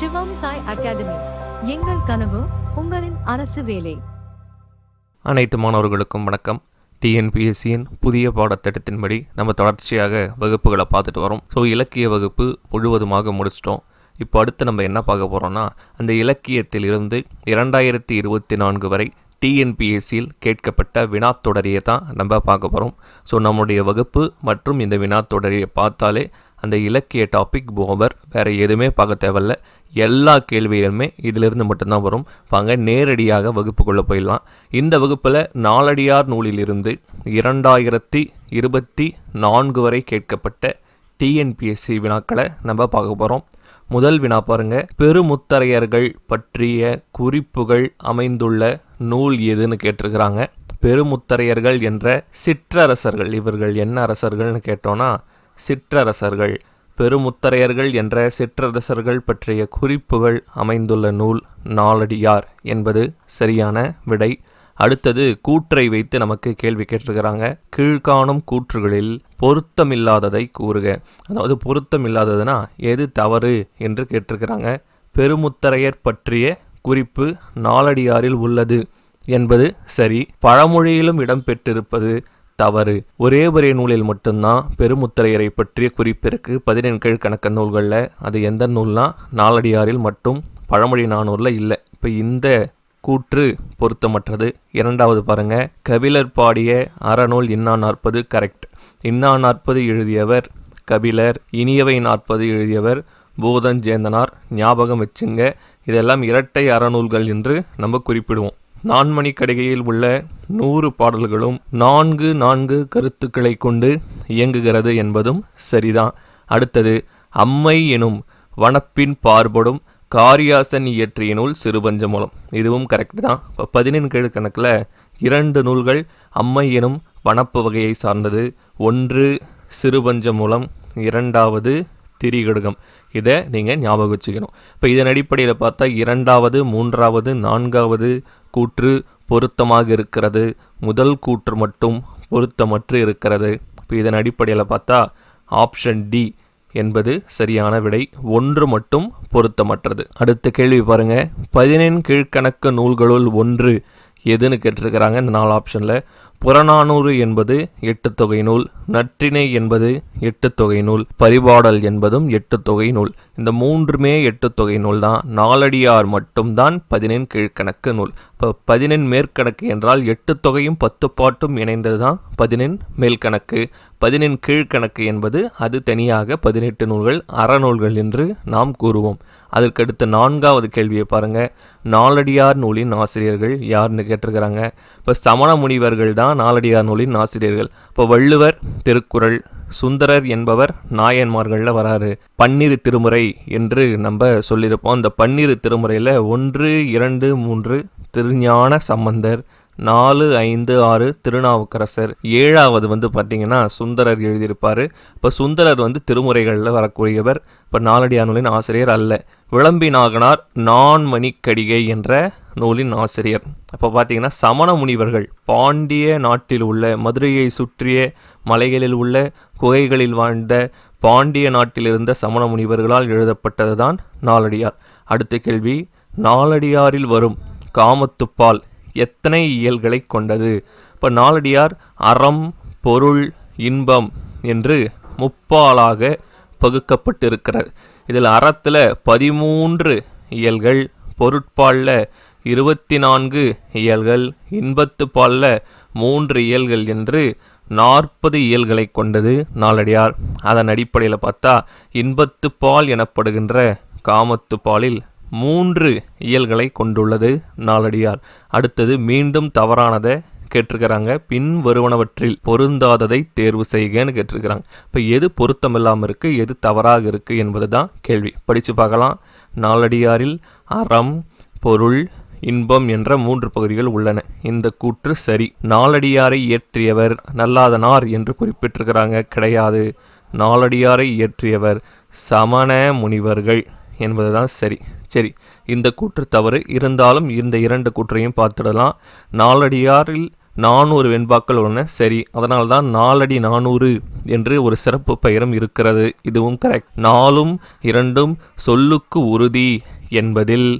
சிவம் Sai academy. எங்கள் கனவு உங்களின் அரசு வேலை. அனைத்து மாணவர்களுக்கும் வணக்கம். டிஎன்பிஎஸ்சியின் புதிய பாடத்திட்டத்தின்படி நம்ம தொடர்ச்சியாக வகுப்புகளை பார்த்துட்டு வரோம். ஸோ இலக்கிய வகுப்பு முழுவதுமாக முடிச்சிட்டோம். இப்போ அடுத்து நம்ம என்ன பார்க்க போகிறோம்னா அந்த இலக்கியத்திலிருந்து இரண்டாயிரத்தி இருபத்தி நான்கு வரை டிஎன்பிஎஸ்சியில் கேட்கப்பட்ட வினாத்தொடரியை தான் நம்ம பார்க்க போகிறோம் ஸோ நம்முடைய வகுப்பு மற்றும் இந்த வினாத்தொடரியை பார்த்தாலே அந்த இலக்கிய டாபிக் போவர் வேறு எதுவுமே பார்க்க தேவையில்ல. எல்லா கேள்விகளுமே இதிலிருந்து மட்டும்தான் வரும். வாங்க நேரடியாக வகுப்புக்குள்ளே போயிடலாம். இந்த வகுப்பில் நாலடியார் நூலிலிருந்து இரண்டாயிரத்தி இருபத்தி நான்கு வரை கேட்கப்பட்ட டிஎன்பிஎஸ்சி வினாக்களை நம்ம பார்க்க போகிறோம் முதல் வினா பாருங்க. பெருமுத்தரையர்கள் பற்றிய குறிப்புகள் அமைந்துள்ள நூல் எதுன்னு கேட்டிருக்கிறாங்க. பெருமுத்தரையர்கள் என்ற சிற்றரசர்கள் இவர்கள் என்ன அரசர்கள்னு கேட்டோன்னா சிற்றரசர்கள். பெருமுத்தரையர்கள் என்ற சிற்றரசர்கள் பற்றிய குறிப்புகள் அமைந்துள்ள நூல் நாலடியார் என்பது சரியான விடை. அடுத்தது கூற்றை வைத்து நமக்கு கேள்வி கேட்டிருக்கிறாங்க. கீழ்காணும் கூற்றுகளில் பொருத்தமில்லாததை கூறுக. அதாவது பொருத்தமில்லாததுனா எது தவறு என்று கேட்டிருக்கிறாங்க. பெருமுத்தரையர் பற்றிய குறிப்பு நாலடியாரில் உள்ளது என்பது சரி. பழமொழியிலும் இடம்பெற்றிருப்பது தவறு. ஒரே ஒரே நூலில் மட்டும்தான் பெருமுத்திரையரை பற்றிய குறிப்பிற்கு இருக்கு. பதினெண்கீழ் கணக்க நூல்களில் அது எந்த நூல்னா நாலடியாரில் மட்டும் பழமொழி நானூரில் இல்லை. இப்போ இந்த கூற்று பொருத்தமற்றது. இரண்டாவது பாருங்க கபிலர் பாடிய அறநூல் இன்னா நாற்பது கரெக்ட். இன்னா நாற்பது எழுதியவர் கபிலர் இனியவை நாற்பது எழுதியவர் பூதஞ்சேந்தனார். ஞாபகம் வச்சுங்க இதெல்லாம் இரட்டை அறநூல்கள் என்று நம்ம குறிப்பிடுவோம். நான்மணி கடிகையில் உள்ள நூறு பாடல்களும் நான்கு நான்கு கருத்துக்களை கொண்டு இயங்குகிறது என்பதும் சரிதான் அடுத்தது அம்மை எனும் வனப்பின் பார்படும் காரியாசன் இயற்றிய நூல் சிறுபஞ்சமூலம். இதுவும் கரெக்ட் தான். இப்போ பதினெண்கேழு கணக்கில் இரண்டு நூல்கள் அம்மை எனும் வனப்பு வகையை சார்ந்தது. ஒன்று சிறுபஞ்சமூலம். இரண்டாவது திரிகடுகம். இதை நீங்கள் ஞாபகம் வச்சுக்கணும். இப்போ இதன் அடிப்படையில் பார்த்தா இரண்டாவது மூன்றாவது நான்காவது கூற்று பொருத்தமாக இருக்கிறது முதல் கூற்று மட்டும் பொருத்தமற்று இருக்கிறது. இப்போ இதன் அடிப்படையில் பார்த்தா ஆப்ஷன் டி என்பது சரியான விடை. ஒன்று மட்டும் பொருத்தமற்றது. அடுத்த கேள்வி பாருங்க. பதினெண் கீழ்கணக்கு நூல்களுள் ஒன்று எதுன்னு கேட்டிருக்கிறாங்க இந்த நாலு ஆப்ஷனில் புறநானூறு என்பது எட்டு தொகை நூல் நற்றிணை என்பது எட்டு தொகை நூல் பரிபாடல் என்பதும் எட்டு தொகை நூல். இந்த மூன்றுமே எட்டு தொகை நூல் தான். நாலடியார் மட்டும்தான் பதினெண் கீழ்கணக்கு நூல். இப்போ பதினெண் மேற்கணக்கு என்றால் எட்டு தொகையும் பத்து பாட்டும் இணைந்தது தான் பதினெண் மேல்கணக்கு. பதினெண் கீழ்கணக்கு என்பது அது தனியாக பதினெட்டு நூல்கள் அறநூல்கள் என்று நாம் கூறுவோம். அதற்கடுத்த நான்காவது கேள்வியை பாருங்க. நாலடியார் நூலின் ஆசிரியர்கள் யாருன்னு கேட்டிருக்கிறாங்க. இப்போ சமண முனிவர்கள் தான் நாலடியார் நூலின் ஆசிரியர்கள். இப்போ வள்ளுவர் திருக்குறள் சுந்தரர் என்பவர் நாயன்மார்களில் வராரு. பன்னிரு திருமுறை என்று நம்ம சொல்லியிருப்போம். அந்த பன்னிரு திருமுறையில் ஒன்று இரண்டு மூன்று திருஞான சம்பந்தர் நாலு ஐந்து ஆறு திருநாவுக்கரசர். ஏழாவது வந்து பார்த்தீங்கன்னா சுந்தரர் எழுதியிருப்பார். இப்போ சுந்தரர் வந்து திருமுறைகளில் வரக்கூடியவர். இப்போ நாலடியார் நூலின் ஆசிரியர் அல்ல. விளம்பி நாகனார் நான்மணிக்கடிகை என்ற நூலின் ஆசிரியர். அப்போ பார்த்தீங்கன்னா சமண முனிவர்கள் பாண்டிய நாட்டில் உள்ள மதுரையை சுற்றிய மலைகளில் உள்ள குகைகளில் வாழ்ந்த பாண்டிய நாட்டில் இருந்த சமண முனிவர்களால் எழுதப்பட்டது தான் நாலடியார். அடுத்த கேள்வி நாலடியாரில் வரும் காமத்துப்பால் எத்தனை இயல்களை கொண்டது? இப்போ நாலடியார் அறம் பொருள் இன்பம் என்று முப்பாலாக பகுக்கப்பட்டிருக்கிறது இதில் அறத்தில் பதிமூன்று இயல்கள் பொருட்பாலில் இருபத்தி நான்கு இயல்கள் இன்பத்து பாலில் மூன்று இயல்கள் என்று நாற்பது இயல்களை கொண்டது நாளடியார் அதன் அடிப்படையில் பார்த்தா இன்பத்து பால் எனப்படுகின்ற காமத்து பாலில் மூன்று இயல்களை கொண்டுள்ளது நாலடியார் அடுத்தது மீண்டும் தவறானதை கேட்டிருக்கிறாங்க. பின் வருவனவற்றில் பொருந்தாததை தேர்வு செய்கன்னு கேட்டிருக்கிறாங்க. இப்போ எது பொருத்தம் இல்லாமல் இருக்குது எது தவறாக இருக்குது என்பது தான் கேள்வி. படித்து பார்க்கலாம். நாலடியாரில் அறம் பொருள் இன்பம் என்ற மூன்று பகுதிகள் உள்ளன. இந்த கூற்று சரி. நாலடியாரை இயற்றியவர் நல்லாதனார் என்று குறிப்பிட்டிருக்கிறாங்க. கிடையாது. நாலடியாரை இயற்றியவர் சமண முனிவர்கள். என்பதுதான் சரி. சரி இந்த கூற்று தவறு. இருந்தாலும் இந்த இரண்டு கூற்றையும் பார்த்துடலாம். நாலடியாரில் நானூறு வெண்பாக்கள் உள்ளன. சரி அதனால் தான் நாலடி நானூறு என்று ஒரு சிறப்பு பெயரும் இருக்கிறது. இதுவும் கரெக்ட் நாலும் இரண்டும் சொல்லுக்கு உறுதி என்பதில்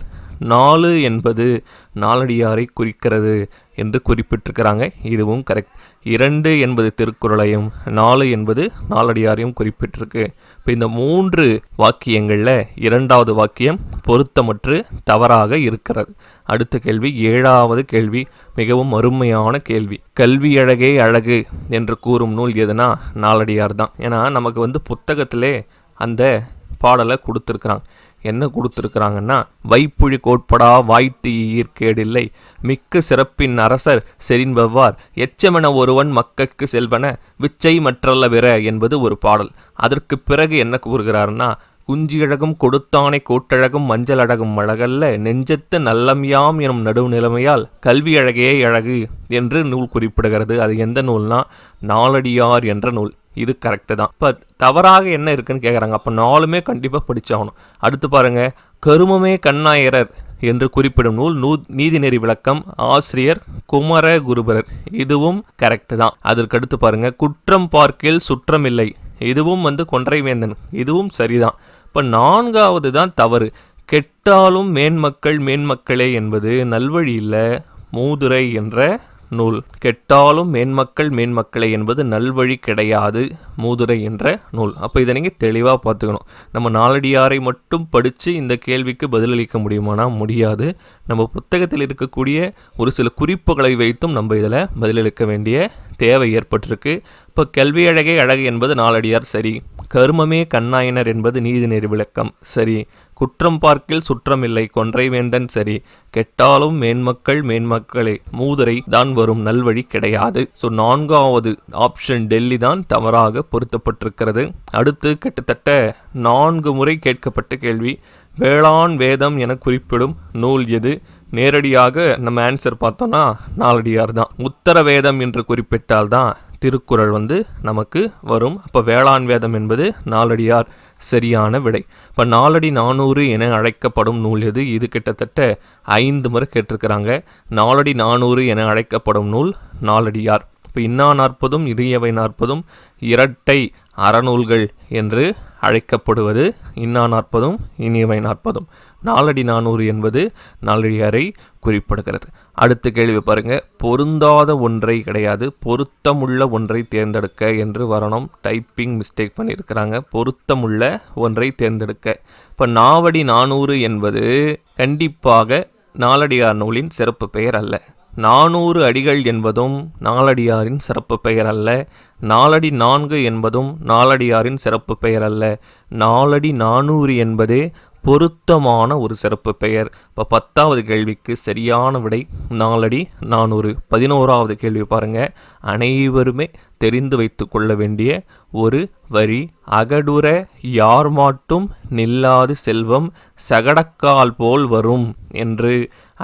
நாலு என்பது நாலடியாரை குறிக்கிறது. என்று குறிப்பிட்டிருக்கிறாங்க. இதுவும் கரெக்ட் இரண்டு என்பது திருக்குறளையும் நாலு என்பது நாலடியாரையும் குறிப்பிட்டிருக்கு. இப்போ இந்த மூன்று வாக்கியங்களில் இரண்டாவது வாக்கியம் பொருத்தமற்று தவறாக இருக்கிறது. அடுத்த கேள்வி ஏழாவது கேள்வி மிகவும் அருமையான கேள்வி. கல்வி அழகே அழகு என்று கூறும் நூல் எதுனா நாலடியார் தான். ஏன்னா நமக்கு வந்து புத்தகத்திலே அந்த பாடலை கொடுத்துருக்குறாங்க. என்ன கொடுத்துருக்குறாங்கன்னா வைப்புழி கோட்படா வாய்த்து ஈர்க்கேடில்லை. மிக்க சிறப்பின் அரசர் செறின்பவ்வார் எச்சமென ஒருவன் மக்கட்கு செல்வன விச்சை மற்றல்ல விர என்பது ஒரு பாடல். அதற்கு பிறகு என்ன கூறுகிறார்னா குஞ்சியழகும் கொடுத்தானை கோட்டழகும் மஞ்சள் அழகும் அழகல்ல நெஞ்சத்து நல்லம்யாம் எனும் நடுவு நிலைமையால் கல்வி அழகே அழகு என்று நூல் குறிப்பிடுகிறது. அது எந்த நூல்னா நாலடியார் என்ற நூல். இது கரெக்டு தான். இப்போ தவறாக என்ன இருக்குன்னு கேட்குறாங்க அப்போ நாலுமே கண்டிப்பாக படித்தாகணும் அடுத்து பாருங்கள் கருமமே கண்ணாயரர் என்று குறிப்பிடும் நூல் நூ நீதிநெறி விளக்கம் ஆசிரியர் குமர குருபரர் இதுவும் கரெக்டு தான். அதற்கடுத்து பாருங்கள் குற்றம் பார்க்கில் சுற்றமில்லை இதுவும் வந்து கொன்றைவேந்தன். இதுவும் சரிதான். இப்போ நான்காவது தான் தவறு. கெட்டாலும் மேன்மக்கள் மேன்மக்களே என்பது நல்வழியில் மூதுரை என்ற நூல். கெட்டாலும் மேன்மக்கள் மேன்மக்களை என்பது நல்வழி கிடையாது மூதுரை என்ற நூல். அப்போ இதை நீங்கள் தெளிவாக பார்த்துக்கணும். நம்ம நாலடியாரை மட்டும் படித்து இந்த கேள்விக்கு பதிலளிக்க முடியுமானா? முடியாது. நம்ம புத்தகத்தில் இருக்கக்கூடிய ஒரு சில குறிப்புகளை வைத்தும் நம்ம இதில் பதிலளிக்க வேண்டிய தேவை ஏற்பட்டிருக்கு. இப்போ கல்வி அழகே அழகு என்பது நாலடியார் சரி. கருமமே கண்ணாயினர் என்பது நீதிநெறி விளக்கம் சரி. குற்றம் பார்க்கில் சுற்றமில்லை கொன்றைவேந்தன் சரி. கெட்டாலும் மேன்மக்கள் மேன்மக்களே மூதுரை தான் வரும் நல்வழி கிடையாது. ஸோ நான்காவது ஆப்ஷன் டெல்லி தான் தவறாக பொருத்தப்பட்டிருக்கிறது. அடுத்து கிட்டத்தட்ட நான்கு முறை கேட்கப்பட்ட கேள்வி வேளாண் வேதம் என குறிப்பிடும் நூல் எது? நேரடியாக நம்ம ஆன்சர் பார்த்தோம்னா நாலடியார் தான். உத்தர வேதம் என்று குறிப்பிட்டால்தான் திருக்குறள் வந்து நமக்கு வரும். அப்போ வேளாண் வேதம் என்பது நாலடியார். சரியான விடை. இப்போ நாலடி நானூறு என அழைக்கப்படும் நூல் எது? இது கிட்டத்தட்ட ஐந்து முறை கேட்டிருக்கிறாங்க. நாலடி நானூறு என அழைக்கப்படும் நூல் நாலடியார். இப்போ இன்னா நாற்பதும் இரியவை நாற்பதும் இரட்டை அறநூல்கள் என்று அழைக்கப்படுவது இன்னா நாற்பதும் இனியவை நாற்பதும். நாலடி நானூறு என்பது நாலடியாரை குறிப்பிடுகிறது. அடுத்த கேள்வி பாருங்க. பொருந்தாத ஒன்றை கிடையாது. பொருத்தமுள்ள ஒன்றை தேர்ந்தெடுக்க என்று வரணும் டைப்பிங் மிஸ்டேக் பண்ணியிருக்கிறாங்க. பொருத்தமுள்ள ஒன்றை தேர்ந்தெடுக்க. இப்போ நாவடி நானூறு என்பது கண்டிப்பாக நாலடியார் நூலின் சிறப்பு பெயர் அல்ல. நானூறு அடிகள் என்பதும் நாலடியாரின் சிறப்பு பெயர் அல்ல. நாலடி நான்கு என்பதும் நாலடியாரின் சிறப்பு பெயர் அல்ல. நாலடி நானூறு என்பதே பொருத்தமான ஒரு சிறப்பு பெயர். இப்போ பத்தாவது கேள்விக்கு சரியான விடை நாலடி நானூறு. பதினோராவது கேள்வி பாருங்கள் அனைவருமே தெரிந்து வைத்து கொள்ள வேண்டிய ஒரு வரி. அகடுற யார் மாட்டும் நில்லாது செல்வம் சகடக்கால் போல் வரும் என்று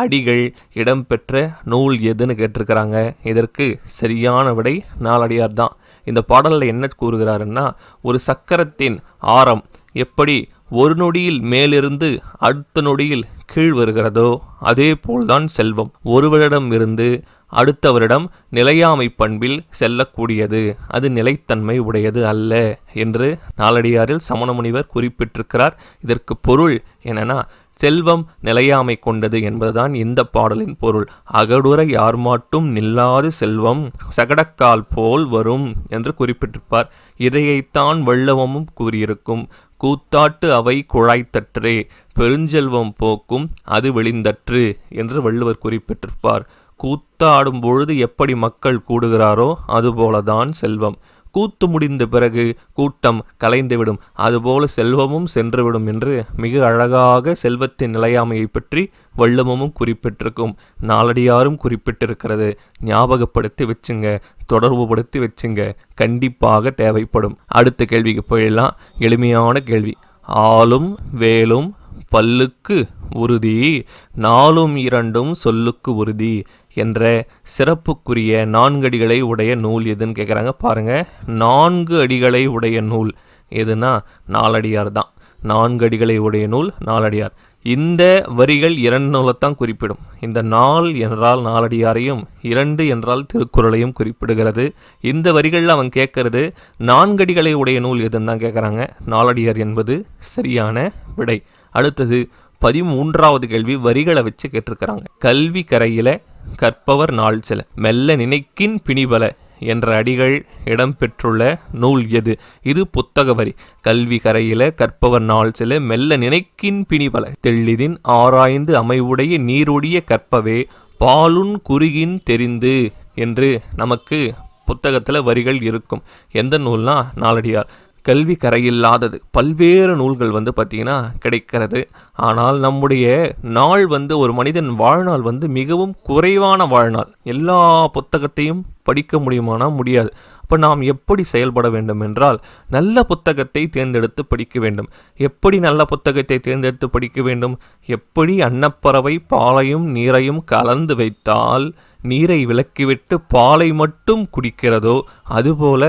அடிகள் இடம்பெற்ற நூல் எதுன்னு கேட்டிருக்கிறாங்க. இதற்கு சரியான விடை நாலடியார் தான். இந்த பாடலில் என்ன கூறுகிறாருன்னா ஒரு சக்கரத்தின் ஆரம் எப்படி ஒரு நொடியில் மேலிருந்து அடுத்த நொடியில் கீழ் வருகிறதோ அதே போல்தான் செல்வம் ஒருவரிடம் இருந்து அடுத்தவரிடம் நிலையாமை பண்பில் செல்லக்கூடியது. அது நிலைத்தன்மை உடையது அல்ல என்று நாலடியாரில் சமணமுனிவர் குறிப்பிட்டிருக்கிறார். இதற்கு பொருள் என்னன்னா செல்வம் நிலையாமை கொண்டது என்பதுதான் இந்த பாடலின் பொருள். அகடுரை யார் மாட்டும் நில்லாது செல்வம் சகடக்கால் போல் வரும் என்று குறிப்பிட்டிருப்பார். இதையைத்தான் வள்ளுவமும் கூறியிருக்கும். கூத்தாட்டு அவை குழாய்த்தற்றே பெருஞ்செல்வம் போக்கும் அது வெளிந்தற்று என்று வள்ளுவர் குறிப்பிட்டிருப்பார். கூத்தாடும் பொழுது எப்படி மக்கள் கூடுகிறாரோ அதுபோலதான் செல்வம். கூத்து முடிந்த பிறகு கூட்டம் கலைந்துவிடும் அதுபோல செல்வமும் சென்றுவிடும் என்று மிக அழகாக செல்வத்தின் நிலையாமையை பற்றி வள்ளுவமும் குறிப்பிட்டிருக்கும். நாலடியாரும் குறிப்பிட்டிருக்கிறது. ஞாபகப்படுத்தி வச்சுங்க தொடர்புபடுத்தி வச்சுங்க கண்டிப்பாக தேவைப்படும். அடுத்த கேள்விக்கு போயிடலாம். எளிமையான கேள்வி. ஆளும் வேலும் பல்லுக்கு உறுதி நாலும் இரண்டும் சொல்லுக்கு உறுதி என்ற சிறப்புக்குரிய நான்கு அடிகளை உடைய நூல் எதுன்னு கேட்குறாங்க பாருங்கள் நான்கு அடிகளை உடைய நூல் எதுனா நாலடியார் தான். நான்கு அடிகளை உடைய நூல் நாலடியார் இந்த வரிகள் இரண்டு நூலைத்தான் குறிப்பிடும். இந்த நாள் என்றால் நாலடியாரையும் இரண்டு என்றால் திருக்குறளையும் குறிப்பிடுகிறது. இந்த வரிகளில் அவன் கேட்கறது நான்கடிகளை உடைய நூல் எதுன்னு தான் கேட்குறாங்க. நாலடியார் என்பது சரியான விடை. அடுத்தது பதிமூன்றாவது கேள்வி வரிகளை வச்சு கேட்டிருக்கிறாங்க. கல்வி கரையில் கற்பவர் நாள் சில. மெல்ல நினைக்கின் பிணிபல. என்ற அடிகள் இடம்பெற்றுள்ள நூல் எது? இது புத்தக வரி. கல்வி கரையில கற்பவர் நாள் சில மெல்ல நினைக்கின் பிணிபல. தெள்ளிதின் ஆராய்ந்து அமைவுடைய நீருடைய கற்பவே பாலுன் குறுகின் தெரிந்து என்று நமக்கு புத்தகத்தில் வரிகள் இருக்கும். எந்த நூல்னா நாளடியார் கல்வி கரையில்லாதது. பல்வேறு நூல்கள் வந்து பார்த்திங்கன்னா கிடைக்கிறது. ஆனால் நம்முடைய நாள் வந்து ஒரு மனிதன் வாழ்நாள் வந்து மிகவும் குறைவான வாழ்நாள். எல்லா புத்தகத்தையும் படிக்க முடியுமானால் முடியாது. அப்போ நாம் எப்படி செயல்பட வேண்டும் என்றால் நல்ல புத்தகத்தை தேர்ந்தெடுத்து படிக்க வேண்டும். எப்படி நல்ல புத்தகத்தை தேர்ந்தெடுத்து படிக்க வேண்டும்? எப்படி அன்னப்பறவை பாலையும் நீரையும் கலந்து வைத்தால் நீரை விலக்கிவிட்டு பாலை மட்டும் குடிக்கிறதோ அதுபோல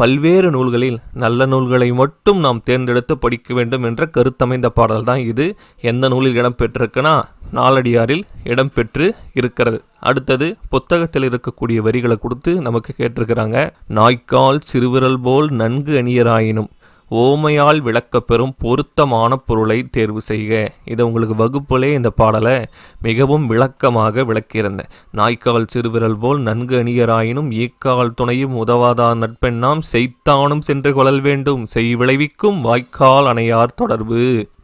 பல்வேறு நூல்களில் நல்ல நூல்களை மட்டும் நாம் தேர்ந்தெடுத்து படிக்க வேண்டும் என்ற கருத்தமைந்த பாடல் தான் இது. எந்த நூலில் இடம்பெற்றிருக்குன்னா நாலடியாரில் இடம்பெற்று இருக்கிறது. அடுத்தது புத்தகத்தில் இருக்கக்கூடிய வரிகளை கொடுத்து நமக்கு கேட்டிருக்கிறாங்க நாய்க்கால் சிறுவிரல் போல் நன்கு அணியராயினும் ஓமையால் விளக்கப்பெறும் பொருத்தமான பொருளை தேர்வு செய்க. இதை உங்களுக்கு வகுப்புலே இந்த பாடலை மிகவும் விளக்கமாக விளக்கியிருந்தேன். நாய்க்கால் சிறுவிரல் போல் நன்கு அணியராயினும் ஈக்கால் துணையும் உதவாதா நட்பெண்ணாம் செய்தானும் சென்று கொள்ளல் வேண்டும். செய் விளைவிக்கும் வாய்க்கால் அணையார் தொடர்பு.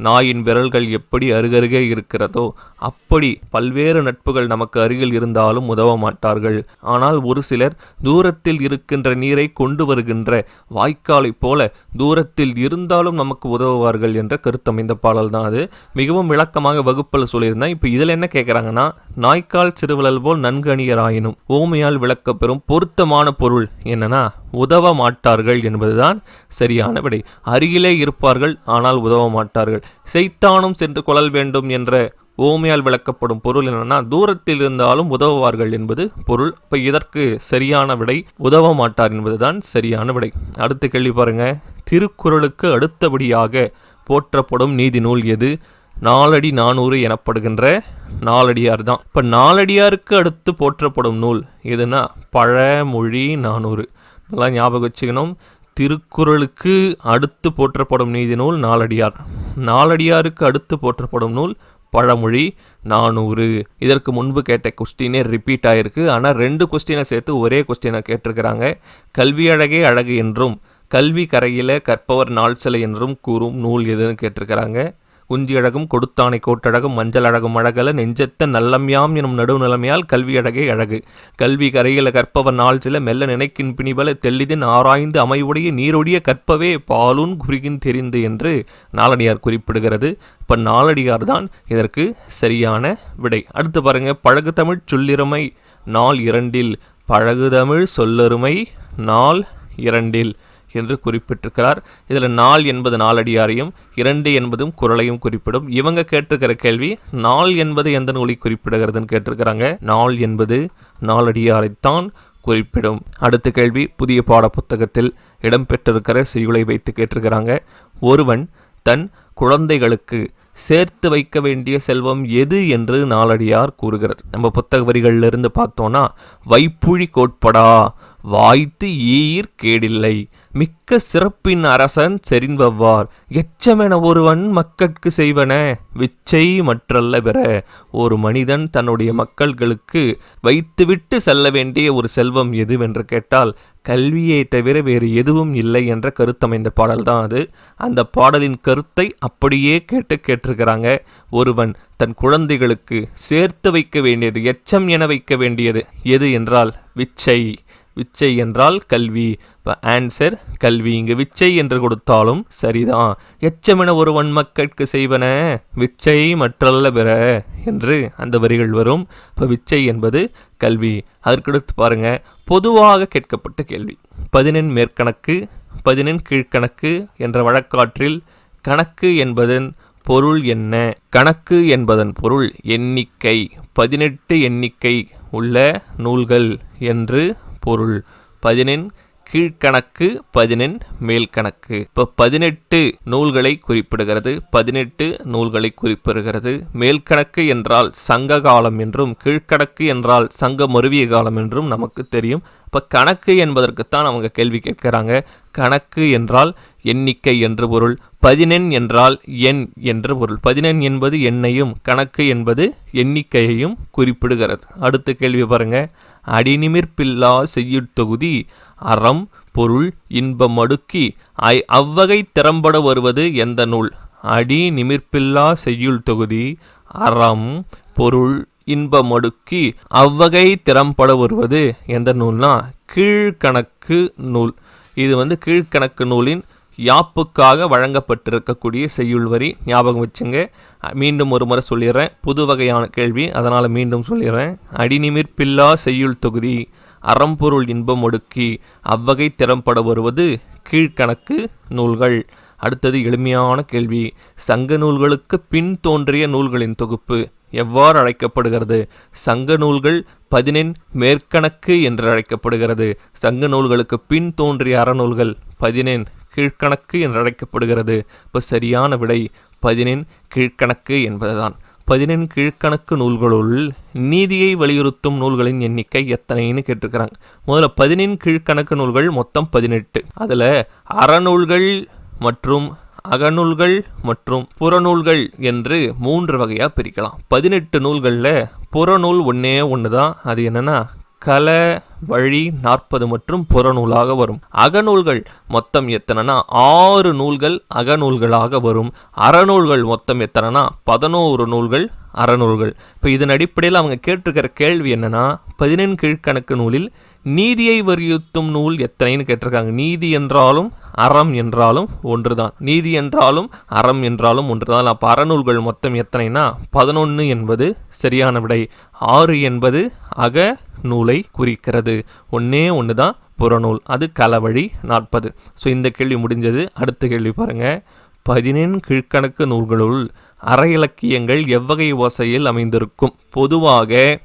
நாயின் விரல்கள் எப்படி அருகருகே இருக்கிறதோ அப்படி பல்வேறு நட்புகள் நமக்கு அருகில் இருந்தாலும் உதவ மாட்டார்கள். ஆனால் ஒரு சிலர் தூரத்தில் இருக்கின்ற நீரை கொண்டு வருகின்ற வாய்க்காலைப் போல தூரத்தில் இருந்தாலும் நமக்கு உதவுவார்கள் என்ற கருத்தமைந்த பாடல் தான் அது. மிகவும் விளக்கமாக வகுப்பில் சொல்லியிருந்தேன். இப்போ இதில் என்ன கேட்குறாங்கன்னா நாய்க்கால் சிறுவலல் போல் நன்கணியராயினும் ஓமையால் விளக்கப்பெறும் பொருத்தமான பொருள் என்னன்னா உதவ மாட்டார்கள் என்பதுதான் சரியான விடை. அருகிலே இருப்பார்கள் ஆனால் உதவ மாட்டார்கள். செய்தானும் சென்று கொள்ளல் வேண்டும் என்ற ஓமையால் விளக்கப்படும் பொருள் என்னன்னா தூரத்தில் இருந்தாலும் உதவுவார்கள் என்பது பொருள். இப்போ இதற்கு சரியான விடை உதவ மாட்டார் என்பதுதான் சரியான விடை. அடுத்த கேள்வி பாருங்க. திருக்குறளுக்கு அடுத்தபடியாக போற்றப்படும் நீதி நூல் எது? நாலடி நானூறு எனப்படுகின்ற நாலடியார் தான். இப்போ நாலடியாருக்கு அடுத்து போற்றப்படும் நூல் எதுனா? பழமொழி நானூறு. நல்லா ஞாபகம் வச்சுக்கணும். திருக்குறளுக்கு அடுத்து போற்றப்படும் நீதி நூல் நாலடியார். நாலடியாருக்கு அடுத்து போற்றப்படும் நூல் பழமொழி நானூறு. இதற்கு முன்பு கேட்ட கொஸ்டினே ரிப்பீட் ஆகிருக்கு ஆனால் ரெண்டு கொஸ்டினை சேர்த்து ஒரே கொஸ்டினை கேட்டிருக்கிறாங்க. கல்வி அழகே அழகு என்றும் கல்வி கரையில கற்பவர் நாள் சிலை என்றும் கூறும் நூல் எதுன்னு கேட்டிருக்கிறாங்க. குஞ்சி அழகும் கொடுத்தானை கோட்டழகும் மஞ்சள் அழகும் அழகல நெஞ்சத்த நல்லம்யாம் எனும் நடுநிலைமையால் கல்வி அழகே அழகு. கல்வி கரையில கற்பவர் நாள் சில மெல்ல நினைக்கின் பிணிபல தெள்ளிதின் ஆராய்ந்து அமைவுடைய நீரொடிய கற்பவே பாலுன் குறுகின் தெரிந்து என்று நாளடியார் குறிப்பிடுகிறது. இப்போ நாளடியார் தான் இதற்கு சரியான விடை. அடுத்து பாருங்க பழகு தமிழ் சொல்லிருமை நாள் இரண்டில் பழகுதமிழ் சொல்லருமை நாள் இரண்டில் என்று குறிப்பிட்டிருக்கிறார். இதில் நாள் என்பது நாலடியாரையும் இரண்டு என்பதும் குரலையும் குறிப்பிடும். இவங்க கேட்டிருக்கிற கேள்வி நாள் என்பது எந்த நூலை குறிப்பிடுகிறதுன்னு கேட்டிருக்கிறாங்க. நாள் என்பது நாலடியாரைத்தான் குறிப்பிடும். அடுத்த கேள்வி புதிய பாட புத்தகத்தில் இடம்பெற்றிருக்கிற செய்யுளை வைத்து கேட்டிருக்கிறாங்க. ஒருவன் தன் குழந்தைகளுக்கு சேர்த்து வைக்க வேண்டிய செல்வம் எது என்று நாலடியார் கூறுகிறது நம்ம புத்தக வரிகளிலிருந்து பார்த்தோன்னா வைப்புழி கோட்படா வாய்த்து ஈர் கேடில்லை மிக்க சிறப்பின் அரசன் செறிந்தவ்வார். எச்சமென ஒருவன் மக்கட்கு செய்வன விச்சை மற்றல்ல பெற. ஒரு மனிதன் தன்னுடைய மக்கள்களுக்கு வைத்துவிட்டு செல்ல வேண்டிய ஒரு செல்வம் எதுவென்று கேட்டால் கல்வியை தவிர வேறு எதுவும் இல்லை என்ற கருத்தமைந்த பாடல் தான் அது. அந்த பாடலின் கருத்தை அப்படியே கேட்டு கேட்டிருக்கிறாங்க. ஒருவன் தன் குழந்தைகளுக்கு சேர்த்து வைக்க வேண்டியது எச்சம் என வைக்க வேண்டியது எது என்றால் விச்சை. விச்சை என்றால் கல்வி. இப்போ ஆன்சர் கல்வி இங்கு விச்சை என்று கொடுத்தாலும் சரிதான். எச்சமென ஒருவன் மக்கட்கு செய்வன விச்சை மற்றல்ல பிற என்று அந்த வரிகள் வரும். இப்போ விச்சை என்பது கல்வி. அதற்கடுத்து பாருங்க பொதுவாக கேட்கப்பட்ட கேள்வி. பதினெண் மேற்கணக்கு பதினெண் கீழ்கணக்கு என்ற வழக்காற்றில் கணக்கு என்பதன் பொருள் என்ன? கணக்கு என்பதன் பொருள் எண்ணிக்கை. பதினெட்டு எண்ணிக்கை உள்ள நூல்கள் என்று பொருள் பதினெண் கீழ்கணக்கு பதினெண் மேல்கணக்கு. இப்போ பதினெட்டு நூல்களை குறிப்பிடுகிறது. பதினெட்டு நூல்களை குறிப்பிடுகிறது. மேல்கணக்கு என்றால் சங்க காலம் என்றும் கீழ்கணக்கு என்றால் சங்க மருவிய காலம் என்றும் நமக்கு தெரியும். இப்போ கணக்கு என்பதற்குத்தான் அவங்க கேள்வி கேட்கிறாங்க. கணக்கு என்றால் எண்ணிக்கை என்று பொருள். பதினெண் என்றால் எண் என்று பொருள். பதினெண் என்பது எண்ணையும் கணக்கு என்பது எண்ணிக்கையையும் குறிப்பிடுகிறது. அடுத்த கேள்வி பாருங்கள் அடிநிமிர்பில்லா செய்யுட்தொகுதி அறம் பொருள் இன்பம் அடுக்கி ஐ அவ்வகை திறம்பட வருவது எந்த நூல்? அடி நிமிர்பில்லா செய்யுள் தொகுதி அறம் பொருள் இன்பமடுக்கி அவ்வகை திறம்பட வருவது எந்த நூல்னா கீழ்கணக்கு நூல். இது வந்து கீழ்கணக்கு நூலின் யாப்புக்காக வழங்கப்பட்டிருக்கக்கூடிய செய்யுள் வரி ஞாபகம் வச்சுங்க. மீண்டும் ஒரு முறை சொல்லிடுறேன். புது வகையான கேள்வி. அதனால் மீண்டும் சொல்லிடுறேன். அடிநிமிர்பில்லா செய்யுள் தொகுதி. அறம்பொருள் இன்பம் ஒடுக்கி. அவ்வகை திறம்பட வருவது கீழ்கணக்கு நூல்கள். அடுத்தது எளிமையான கேள்வி. சங்க நூல்களுக்கு பின் தோன்றிய நூல்களின் தொகுப்பு எவ்வாறு அழைக்கப்படுகிறது? சங்க நூல்கள் பதினெண் மேற்கணக்கு என்று அழைக்கப்படுகிறது. சங்க நூல்களுக்கு பின் தோன்றிய அறநூல்கள் பதினெண் கீழ்கணக்கு என்று அழைக்கப்படுகிறது இப்போ சரியான விடை பதினெண் கீழ்கணக்கு என்பதுதான். பதினெண் கீழ்கணக்கு நூல்களுள் நீதியை வலியுறுத்தும் நூல்களின் எண்ணிக்கை எத்தனைன்னு கேட்டிருக்கிறாங்க. முதல்ல பதினெண் கீழ்கணக்கு நூல்கள் மொத்தம் பதினெட்டு. அதில் அறநூல்கள் மற்றும் அகநூல்கள் மற்றும் புறநூல்கள் என்று மூன்று வகையாக பிரிக்கலாம். பதினெட்டு நூல்களில் புறநூல் ஒன்றே ஒன்று தான் அது என்னென்னா கல வழி நாற்பது மற்றும் புறநூலாக வரும். அகநூல்கள் மொத்தம் எத்தனைனா? ஆறு நூல்கள் அகநூல்களாக வரும். அறநூல்கள் மொத்தம் எத்தனைனா? பதினோரு நூல்கள் அறநூல்கள். இப்போ இதன் அடிப்படையில் அவங்க கேட்டிருக்கிற கேள்வி என்னென்னா பதினெண் கீழ்கணக்கு நூலில் நீதியை வலியுறுத்தும் நூல் எத்தனைன்னு கேட்டிருக்காங்க. நீதி என்றாலும் அறம் என்றாலும் ஒன்றுதான். நீதி என்றாலும் அறம் என்றாலும் ஒன்றுதான். அப்போ அறநூல்கள் மொத்தம் எத்தனைனா? பதினொன்று என்பது சரியான விடை. ஆறு என்பது அக நூலை குறிக்கிறது. ஒன்றே ஒன்று தான் புறநூல். அது களவழி நாற்பது. ஸோ இந்த கேள்வி முடிஞ்சது. அடுத்த கேள்வி பாருங்கள் பதினெண் கீழ்கணக்கு நூல்களுள் அற இலக்கியங்கள் எவ்வகை ஓசையில் அமைந்திருக்கும்? பொதுவாக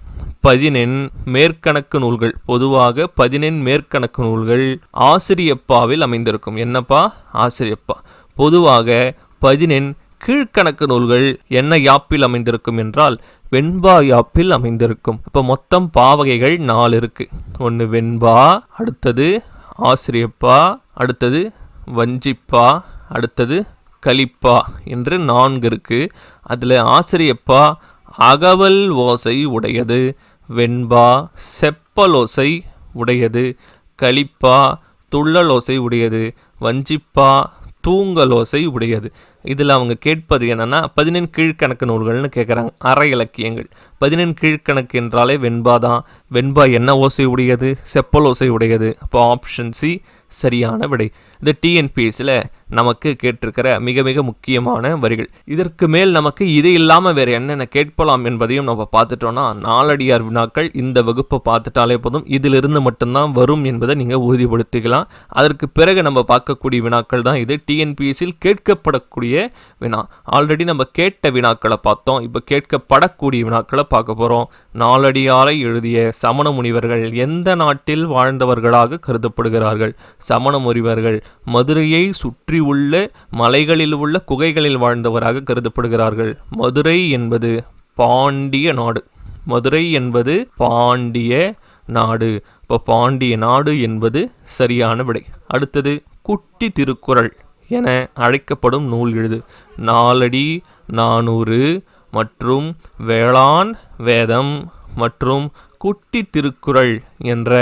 பதினெண் மேற்கணக்கு நூல்கள். பொதுவாக பதினெண் மேற்கணக்கு நூல்கள் ஆசிரியப்பாவில் அமைந்திருக்கும். என்னப்பா? ஆசிரியப்பா. பொதுவாக பதினெண் கீழ்கணக்கு நூல்கள் என்ன யாப்பில் அமைந்திருக்கும் என்றால் வெண்பா யாப்பில் அமைந்திருக்கும். இப்போ மொத்தம் பாவகைகள் நாலு இருக்கு. ஒன்று வெண்பா அடுத்தது ஆசிரியப்பா அடுத்தது வஞ்சிப்பா அடுத்தது கலிப்பா என்று நான்கு இருக்கு. அதில் ஆசிரியப்பா அகவல் ஓசை உடையது. வெண்பா செப்பலோசை உடையது களிப்பா துள்ளலோசை உடையது வஞ்சிப்பா தூங்கலோசை உடையது. இதில் அவங்க கேட்பது என்னென்னா பதினெண் கீழ்கணக்கு நூல்கள்னு கேட்குறாங்க அரை இலக்கியங்கள். பதினெண் கீழ்கணக்கு என்றாலே வெண்பா தான். வெண்பா என்ன ஓசை உடையது? செப்பல் ஓசை உடையது. அப்போ ஆப்ஷன் சி சரியான விடை. இது டிஎன்பிஎஸ்சில் நமக்கு கேட்டிருக்கிற மிக மிக முக்கியமான வரிகள். இதற்கு மேல் நமக்கு இது இல்லாமல் வேறு என்னென்ன கேட்கலாம் என்பதையும் நம்ம பார்த்துட்டோம்னா நாலடியார் வினாக்கள் இந்த வகுப்பை பார்த்துட்டாலே போதும். இதிலிருந்து மட்டும்தான் வரும் என்பதை நீங்கள் உறுதிப்படுத்திக்கலாம். அதற்கு பிறகு நம்ம பார்க்கக்கூடிய வினாக்கள் தான் இது. டிஎன்பிஎஸ்சியில் கேட்கப்படக்கூடிய வினா. ஆல்ரெடி நம்ம கேட்ட வினாக்களை பார்த்தோம். இப்போ கேட்கப்படக்கூடிய வினாக்களை பார்க்க போகிறோம் நாலடியாரை எழுதிய சமண முனிவர்கள் எந்த நாட்டில் வாழ்ந்தவர்களாக கருதப்படுகிறார்கள்? சமண முனிவர்கள் மதுரையை சுற்றியுள்ள மலைகளில் உள்ள குகைகளில் வாழ்ந்தவராக கருதப்படுகிறார்கள். மதுரை என்பது பாண்டிய நாடு. மதுரை என்பது பாண்டிய நாடு. இப்போ பாண்டிய நாடு என்பது சரியான விடை. அடுத்தது குட்டி திருக்குறள் என அழைக்கப்படும் நூல் எழுது. நாலடி நானூறு மற்றும் வேளாண் வேதம் மற்றும் குட்டி திருக்குறள் என்ற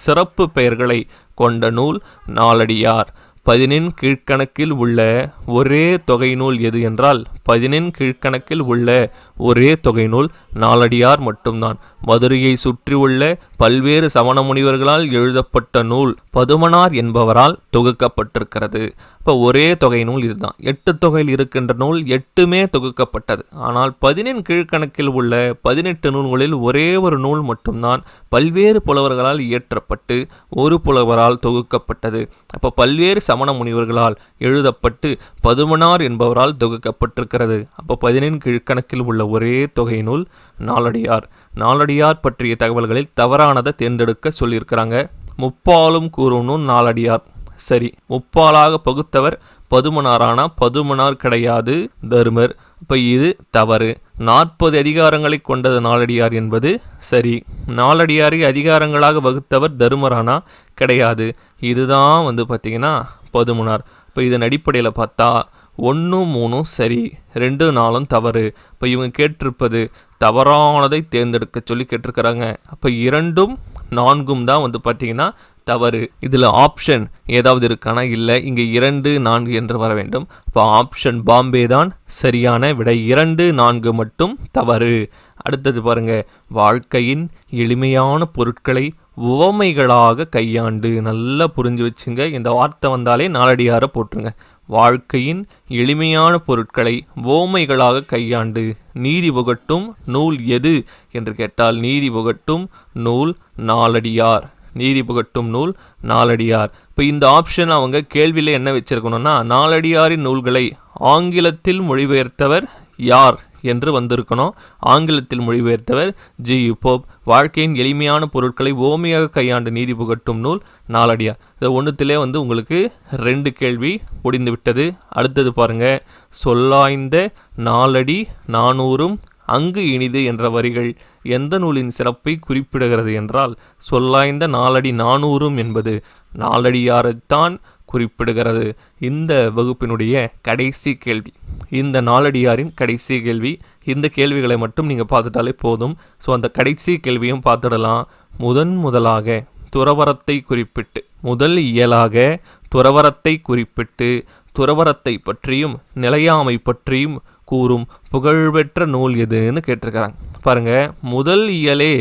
சிறப்பு பெயர்களை கொண்ட நூல் நாலடியார் பதினெண் கீழ்க்கணக்கில் உள்ள ஒரே தொகை நூல் எது என்றால் பதினெண் கீழ்க்கணக்கில் உள்ள ஒரே தொகை நூல் நாலடியார் மட்டும்தான். மதுரையை சுற்றியுள்ள பல்வேறு சமண முனிவர்களால் எழுதப்பட்ட நூல் பதுமனார் என்பவரால் தொகுக்கப்பட்டிருக்கிறது. இப்போ ஒரே தொகை நூல் இதுதான். எட்டு தொகையில் இருக்கின்ற நூல் எட்டுமே தொகுக்கப்பட்டது. ஆனால் பதினெண் கீழ்கணக்கில் உள்ள பதினெட்டு நூல்களில் ஒரே ஒரு நூல் மட்டும்தான் பல்வேறு புலவர்களால் இயற்றப்பட்டு ஒரு புலவரால் தொகுக்கப்பட்டது. அப்போ பல்வேறு சமண முனிவர்களால் எழுதப்பட்டு பதுமனார் என்பவரால் தொகுக்கப்பட்டிருக்கிறது. அப்போ பதினெண் கீழ்கணக்கில் உள்ள ஒரே தொகை நூல் நாலடியார் நாலடியார் பற்றிய தகவல்களில் தவறானதை தேர்ந்தெடுக்க சொல்லியிருக்கிறாங்க. முப்பாலும் கூறணும் நாலடியார் சரி முப்பாலாக பகுத்தவர் பதுமனாரானா? பதுமனார் கிடையாது தருமர். இப்போ இது தவறு. நாற்பது அதிகாரங்களை கொண்டது நாளடியார் என்பது சரி. நாளடியாரை அதிகாரங்களாக வகுத்தவர் தருமரானா? கிடையாது. இதுதான் வந்து பார்த்திங்கன்னா பதுமனார். இப்போ இதன் அடிப்படையில் பார்த்தா ஒன்றும் மூணும் சரி. ரெண்டு நாளும் தவறு. இப்போ இவங்க கேட்டிருப்பது தவறானதை தேர்ந்தெடுக்க சொல்லி கேட்டிருக்கிறாங்க. அப்போ இரண்டும் நான்கும் தான் வந்து பார்த்திங்கன்னா தவறு. இதில் ஆப்ஷன் ஏதாவது இருக்கானா? இல்லை. இங்கே இரண்டு நான்கு என்று வர வேண்டும். இப்போ ஆப்ஷன் பாம்பே தான் சரியான விடை. இரண்டு நான்கு மட்டும் தவறு. அடுத்தது பாருங்க. வாழ்க்கையின் எளிமையான பொருட்களை உவமைகளாக கையாண்டு நல்லா புரிஞ்சு வச்சுங்க. இந்த வார்த்தை வந்தாலே நாலடியார போட்டுருங்க. வாழ்க்கையின் எளிமையான பொருட்களை ஓமைகளாக கையாண்டு நீதி புகட்டும் நூல் எது? என்று கேட்டால் நீதி புகட்டும் நூல் நாலடியார். நீதி புகட்டும் நூல் நாலடியார். இப்போ இந்த ஆப்ஷன் அவங்க கேள்வியில் என்ன வச்சிருக்கணும்னா நாலடியாரின் நூல்களை ஆங்கிலத்தில் மொழிபெயர்த்தவர் யார்? என்று வந்திருக்கணும். ஆங்கிலத்தில் மொழிபெயர்த்தவர் ஜி. யுப்போப் வாழ்க்கையின் எளிமையான பொருட்களை ஓமையாக கையாண்டு நீதி புகட்டும் நூல் நாலடியார் இந்த ஒன்றுத்திலே வந்து உங்களுக்கு ரெண்டு கேள்வி முடிந்துவிட்டது. அடுத்தது பாருங்கள் சொல்லாய்ந்த நாலடி நானூறும் அங்கு இனிது என்ற வரிகள் எந்த நூலின் சிறப்பை குறிப்பிடுகிறது என்றால் சொல்லாய்ந்த நாலடி நானூறும் என்பது நாலடியாரைத்தான் குறிப்பிடுகிறது. இந்த வகுப்பினுடைய கடைசி கேள்வி. இந்த நாளடியாரின் கடைசி கேள்வி. இந்த கேள்விகளை மட்டும் நீங்கள் பார்த்துட்டாலே போதும். ஸோ அந்த கடைசி கேள்வியும் பார்த்துடலாம். முதன் முதலாக துறவரத்தை குறிப்பிட்டு முதல் இயலாக துறவரத்தை குறிப்பிட்டு துறவரத்தை பற்றியும் நிலையாமை பற்றியும் கூறும் புகழ்பெற்ற நூல் எதுன்னு கேட்டிருக்கிறாங்க. பாருங்கள் முதல் இயலே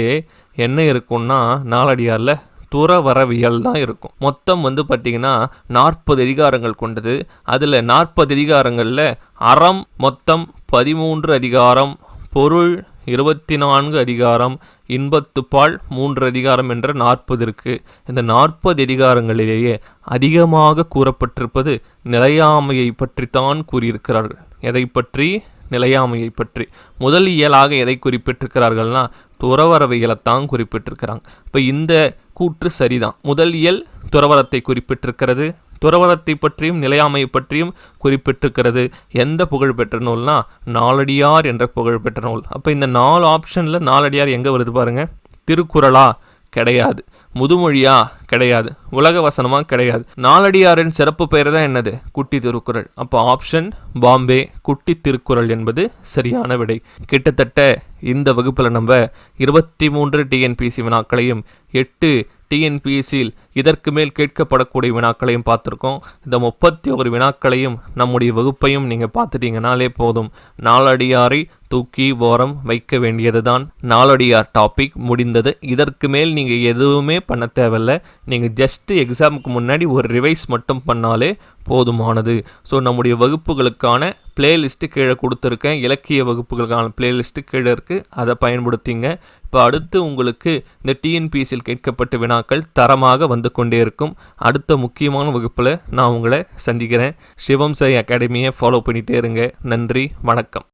என்ன இருக்கும்னா நாளடியாரில் துறவரவியல் தான் இருக்கும். மொத்தம் வந்து பார்த்திங்கன்னா நாற்பது அதிகாரங்கள் கொண்டது. அதில் நாற்பது அதிகாரங்களில் அறம் மொத்தம் பதிமூன்று அதிகாரம் பொருள் இருபத்தி நான்கு அதிகாரம் இன்பத்துப்பால் மூன்று அதிகாரம் என்ற நாற்பது இருக்கு. இந்த நாற்பது அதிகாரங்களிலேயே அதிகமாக கூறப்பட்டிருப்பது நிலையாமையை பற்றித்தான் கூறியிருக்கிறார்கள். எதை பற்றி? நிலையாமையை பற்றி. முதல் இயலாக எதை குறிப்பிட்டிருக்கிறார்கள்னா துறவரவைகளைத்தான் குறிப்பிட்டிருக்கிறாங்க. இப்போ இந்த கூற்று சரிதான். முதல் இயல் துறவரத்தை குறிப்பிட்டிருக்கிறது. துறவரத்தை பற்றியும் நிலையாமையை பற்றியும் குறிப்பிட்டிருக்கிறது. எந்த புகழ்பெற்ற நூல்னா நாலடியார் என்ற புகழ்பெற்ற நூல். அப்போ இந்த நாலு ஆப்ஷனில் நாலடியார் எங்கே வருது பாருங்கள் திருக்குறளா கிடையாது. முதுமொழியா? கிடையாது. உலக வசனமா? கிடையாது. நாலடியாரின் சிறப்பு பெயர் தான் என்னது? குட்டி திருக்குறள். அப்போ ஆப்ஷன் பாம்பே குட்டி திருக்குறள் என்பது சரியான விடை. கிட்டத்தட்ட இந்த வகுப்பில் நம்ம இருபத்தி மூன்று டிஎன்பிசி வினாக்களையும் எட்டு டிஎன்பிஎஸ்சியில் இதற்கு மேல் கேட்கப்படக்கூடிய வினாக்களையும் பார்த்துருக்கோம். இந்த முப்பத்தி ஒரு வினாக்களையும் நம்முடைய வகுப்பையும் நீங்கள் பார்த்துட்டீங்கனாலே போதும். நாலடியாரை தூக்கி ஓரம் வைக்க வேண்டியது தான் டாபிக் முடிந்தது. இதற்கு மேல் நீங்கள் எதுவுமே பண்ண தேவையில்ல. நீங்கள் ஜஸ்ட்டு எக்ஸாமுக்கு முன்னாடி ஒரு ரிவைஸ் மட்டும் பண்ணாலே போதுமானது. ஸோ நம்முடைய வகுப்புகளுக்கான பிளேலிஸ்ட்டு கீழே கொடுத்துருக்கேன். இலக்கிய வகுப்புகளுக்கான பிளேலிஸ்ட்டு கீழே இருக்குது அதை பயன்படுத்திங்க. இப்போ அடுத்து உங்களுக்கு இந்த டிஎன்பிஎஸ்சியில் கேட்கப்பட்ட வினாக்கள் தரமாக வந்து கொண்டே இருக்கும். அடுத்த முக்கியமான வகுப்பில் நான் உங்களை சந்திக்கிறேன். சிவம் சாய் அகாடமியை ஃபாலோ பண்ணிகிட்டே இருங்க. நன்றி. வணக்கம்.